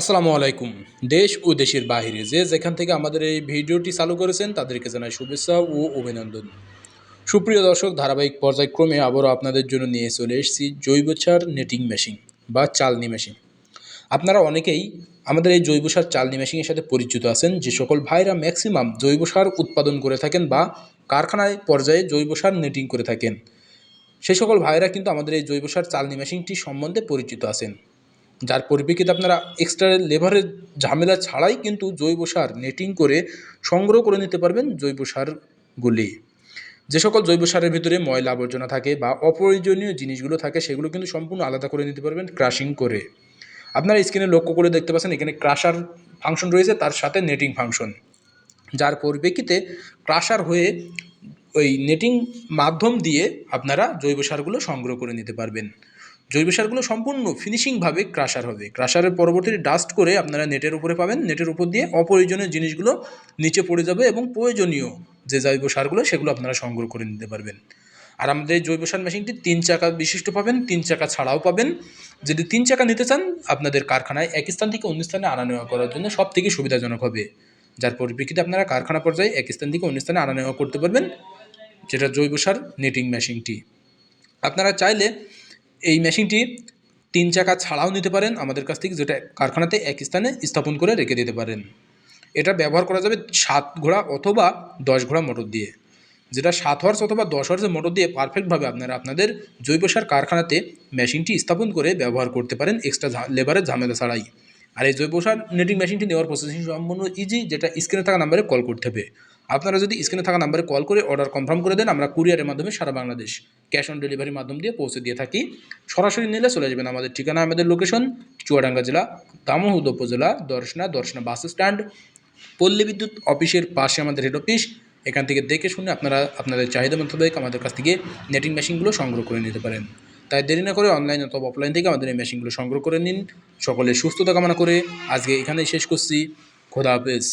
আসসালামু আলাইকুম। দেশ ও দেশের বাইরে যে যেখান থেকে আমাদের এই ভিডিওটি চালু করেছেন, তাদেরকে জানাই শুভেচ্ছা ও অভিনন্দন। সুপ্রিয় দর্শক, ধারাবাহিক পর্যায়ক্রমে আবারও আপনাদের জন্য নিয়ে চলে এসেছি জৈব সার নেটিং মেশিন বা চালনি মেশিন। আপনারা অনেকেই আমাদের এই জৈব সার চালনি মেশিনের সাথে পরিচিত আছেন, যে সকল ভাইরা ম্যাক্সিমাম জৈব সার উৎপাদন করে থাকেন বা কারখানায় পর্যায়ে জৈব সার নেটিং করে থাকেন। সেই সকল ভাইরা কিন্তু আমাদের এই জৈব সার চালনি মেশিনটি সম্বন্ধে পরিচিত আছেন। যার পরিপ্রেক্ষিতে আপনারা এক্সট্রা লেবারের ঝামেলা ছাড়াই কিন্তু জৈব সার নেটিং করে সংগ্রহ করে নিতে পারবেন জৈব সারগুলি। যে সকল জৈব সারের ভিতরে ময়লা আবর্জনা থাকে বা অপ্রয়োজনীয় জিনিসগুলো থাকে, সেগুলো কিন্তু সম্পূর্ণ আলাদা করে নিতে পারবেন ক্রাশিং করে। আপনারা স্ক্রিনে লক্ষ্য করে দেখতে পাচ্ছেন এখানে ক্রাশার ফাংশন রয়েছে, তার সাথে নেটিং ফাংশন যার পরিপ্রেক্ষিতে ক্রাশার হয়ে ওই নেটিং মাধ্যম দিয়ে আপনারা জৈব সারগুলো সংগ্রহ করে নিতে পারবেন। জৈব সারগুলো সম্পূর্ণ ফিনিশিংভাবে ক্রাশার হবে। ক্রাশারের পরবর্তীতে ডাস্ট করে আপনারা নেটের উপরে পাবেন। নেটের উপর দিয়ে অপ্রয়োজনীয় জিনিসগুলো নিচে পড়ে যাবে এবং প্রয়োজনীয় যে জৈব সারগুলো, সেগুলো আপনারা সংগ্রহ করে নিতে পারবেন। আর আমাদের জৈব সার মেশিনটি তিন চাকা বিশিষ্ট পাবেন, তিন চাকা ছাড়াও পাবেন। যদি তিন চাকা নিতে চান, আপনাদের কারখানায় এক স্থান থেকে অন্য স্থানে আনা নেওয়া করার জন্য সব থেকে সুবিধাজনক হবে। যার পরিপ্রেক্ষিতে আপনারা কারখানা পর্যায়ে এক স্থান থেকে অন্য স্থানে আনা নেওয়া করতে পারবেন, যেটা জৈব সার নেটিং মেশিনটি আপনারা চাইলে এই মেশিনটি তিন চাকা ছাড়াও নিতে পারেন আমাদের কাছ থেকে, যেটা কারখানাতে এক স্থানে স্থাপন করে রেখে দিতে পারেন। এটা ব্যবহার করা যাবে সাত ঘোড়া অথবা দশ ঘোড়া মোটর দিয়ে। যেটা সাত হর্স অথবা দশ হর্সের মোটর দিয়ে পারফেক্টভাবে আপনারা আপনাদের জৈব সার কারখানাতে মেশিনটি স্থাপন করে ব্যবহার করতে পারেন এক্সট্রা লেবারের ঝামেলা ছাড়াই। আর এই জৈব সার নেটিং মেশিনটি নেওয়ার প্রসেসিং সম্পূর্ণ ইজি যেটা স্ক্রিনে থাকা নাম্বারে কল করতে হবে। আপনারা যদি স্ক্রিনে থাকা নাম্বারে কল করে অর্ডার কনফার্ম করে দেন, আমরা কুরিয়ারের মাধ্যমে সারা বাংলাদেশ ক্যাশ অন ডেলিভারির মাধ্যম দিয়ে পৌঁছে দিয়ে থাকি। সরাসরি নিলে চলে যাবেন আমাদের ঠিকানা, আমাদের লোকেশন, চুয়াডাঙ্গা জেলা দামোহদ উপজেলা, দর্শনা দর্শনা বাস স্ট্যান্ড, পল্লী বিদ্যুৎ অফিসের পাশে আমাদের হেড অফিস এখান থেকে দেখে শুনে আপনারা, আপনাদের চাহিদা মোতাবেক আমাদের কাছ থেকে নেটিং মেশিনগুলো সংগ্রহ করে নিতে পারেন। তাই দেরি না করে অনলাইন অথবা অফলাইন থেকে আমাদের এই মেশিনগুলো সংগ্রহ করে নিন। সকলের সুস্থতা কামনা করে আজকে এখানেই শেষ করছি। খোদা হাফেজ।